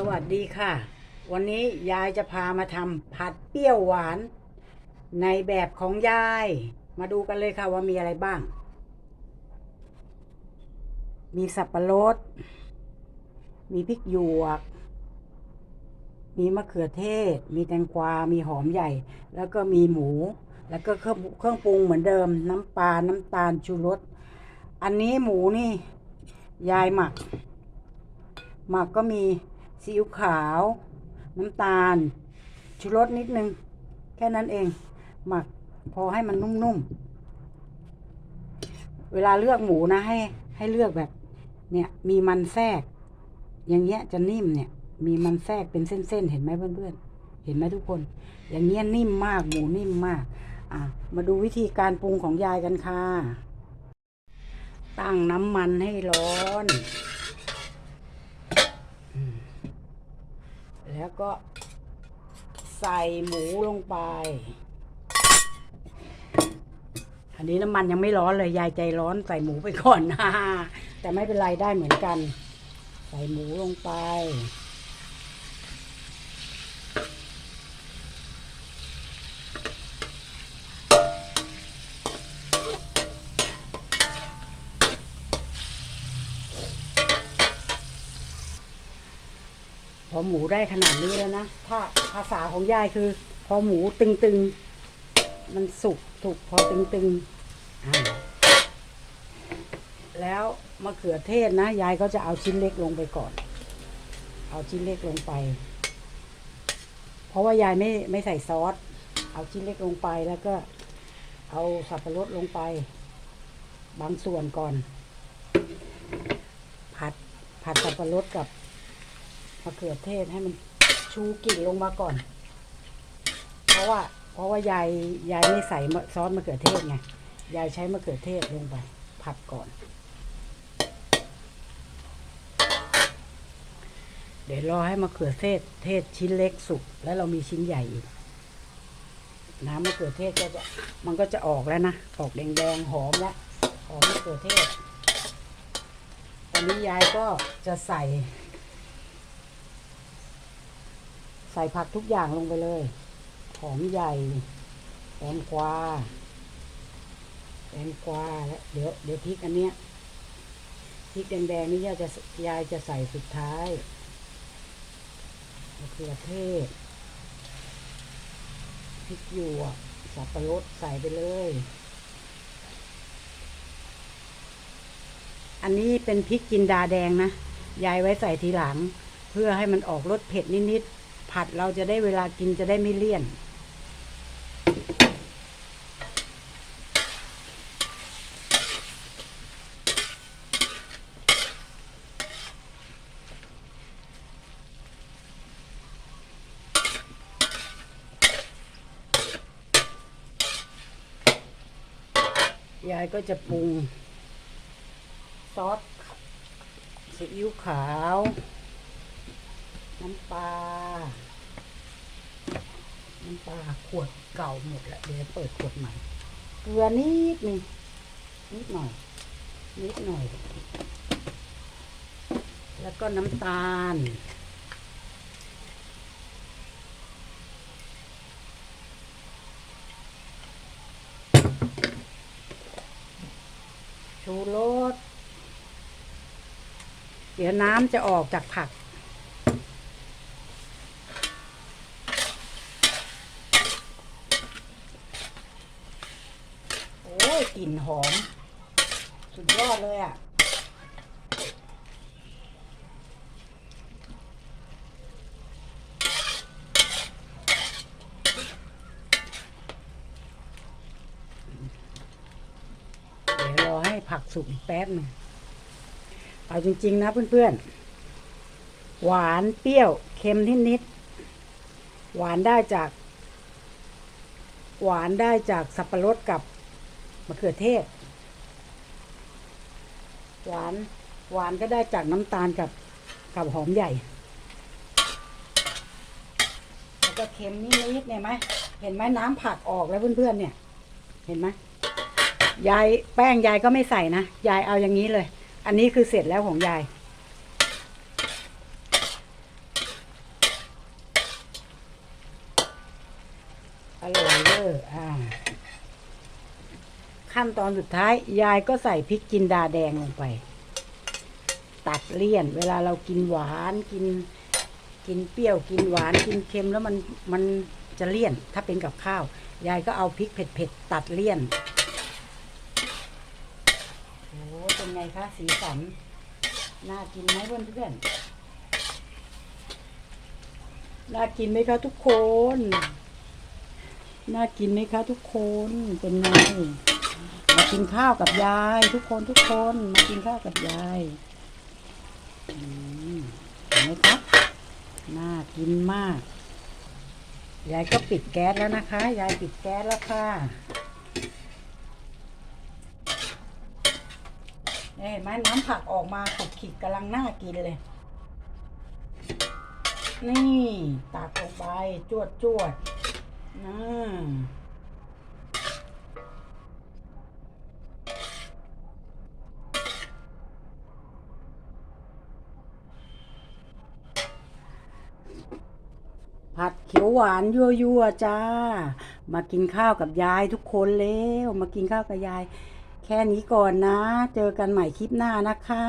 สวัสดีค่ะ วันนี้ยายจะพามาทำผัดเปรี้ยวหวาน ในแบบของยาย มาดูกันเลยค่ะว่ามีอะไรบ้าง มีสับปะรด มีพริกหยวก มีมะเขือเทศ มีแตงกวา มีหอมใหญ่ แล้วก็มีหมู แล้วก็เครื่องเครื่องปรุงเหมือนเดิม น้ำปลา น้ำตาลชูรส อันนี้หมูนี่ ยายหมัก หมักก็มี ซีอิ๊วขาว น้ำตาล ชูรสนิดนึง แค่นั้นเอง หมักพอให้มันนุ่มๆ เวลาเลือกหมูนะให้ให้เลือกแบบ เนี่ยมีมันแทรก อย่างเงี้ยจะนิ่มเนี่ย มีมันแทรกเป็นเส้นๆ เห็นไหมเพื่อนๆ เห็นไหมทุกคน อย่างเงี้ยนิ่มมากหมูนิ่มมาก อะมาดูวิธีการปรุงของยายกันค่ะ ตั้งน้ำมันให้ร้อน แล้วก็ใส่หมูลงไป อันนี้น้ำมันยังไม่ร้อนเลยยายใจร้อนใส่หมูไปก่อนนะแต่ไม่เป็นไรได้เหมือนกัน ใส่หมูลงไป พอหมูได้ขนาดนี้แล้วนะ ถ้าภาษาของยายคือ พอหมูตึงๆ มันสุกสุกพอตึงๆอ่าแล้วมะเขือเทศนะ ยายก็จะเอาชิ้นเล็กลงไปก่อน เอาชิ้นเล็กลงไป เพราะว่ายายไม่ไม่ใส่ซอส เอาชิ้นเล็กลงไปแล้วก็ เอาสับปะรดลงไป บางส่วนก่อน ผัดผัดสับปะรดกับ มะเขือเทศให้มันชูกลิ่นลงมาก่อน เพราะว่า เพราะว่ายายยายไม่ใส่ซอสมะเขือเทศไงยายใช้มะเขือเทศลงไป ผัดก่อน เดี๋ยวรอให้มะเขือเทศ เทศชิ้นเล็กสุกแล้วเรามีชิ้นใหญ่อีกน้ำมะเขือเทศก็จะมันก็จะออกแล้วนะ ออกแดงๆหอมแล้วหอมมะเขือเทศ ตอนนี้ยายก็จะใส่ ใส่ผักทุกอย่างลงไปเลยหอมใหญ่แตงกวาแตงกวาแล้วเดี๋ยวเดี๋ยวพริกอันเนี้ยพริกแดงๆนี่ยายจะยายจะใส่สุดท้ายมะเขือเทศพริกหยวกสับปะรดใส่ไปเลย อันนี้เป็นพริกจินดาแดงนะ ยายไว้ใส่ทีหลัง เพื่อให้มันออกรสเผ็ดนิดๆ ผัดเราจะได้เวลากินจะได้ไม่เลี่ยน ยายก็จะปรุง ซอสซีอิ๊วขาว น้ำปลา น้ำปลาขวดเก่าหมดแล้วเดี๋ยวเปิดขวดใหม่ เกลือนิดนึงนิดหน่อย นิดหน่อย แล้วก็น้ำตาล ชูรสเดี๋ยวน้ำจะออกจากผัก ยกลิ่นหอม สุดยอดเลยอะ เดี๋ยวรอให้ผักสุกอีกแป๊บหนึงเอาจริง ๆ นะเพื่อน ๆ หวานเปรี้ยวเค็มนิดๆหวานได้จาก หวานได้จากสับปะรดกับ มะเขือเทศ หวาน หวานก็ได้จากน้ำตาลกับกับหอมใหญ่ แล้วก็เค็มนิดๆเนี่ยไหมเห็นไหมน้ำผักออกแล้วเพื่อนๆเนี่ย เห็นไหมยายแป้งยายก็ไม่ใส่นะ ยายเอาอย่างนี้เลย อันนี้คือเสร็จแล้วของยาย อร่อยเลยอ่า ขั้นตอนสุดท้าย ยายก็ใส่พริกจินดาแดงลงไป ตัดเลี่ยน เวลาเรากินหวานกิน กินเปรี้ยวกินหวานกินเค็มแล้วมันมันจะเลี่ยน ถ้าเป็นกับข้าว ยายก็เอาพริกเผ็ดๆตัดเลี่ยนโอ้เป็นไงคะสีสันน่ากินไหมเพื่อนๆน่ากินไหมคะทุกคน น่ากินไหมคะทุกคน เป็นไง กินข้าวกับยาย ทุกคนทุกคนมากินข้าวกับยายเห็นไหมครับน่ากินมาก ยายก็ปิดแก๊สแล้วนะคะ ยายปิดแก๊สแล้วค่ะเห็นไหมน้ำผักออกมาขุกขิกกำลังน่ากินเลย นี่ตักลงไปจวดจวดๆนะ ขียวหวานยั่วยั่วๆจ้า มากินข้าวกับยายทุกคนเร็วมากินข้าวกับยาย แค่นี้ก่อนนะ เจอกันใหม่คลิปหน้านะคะ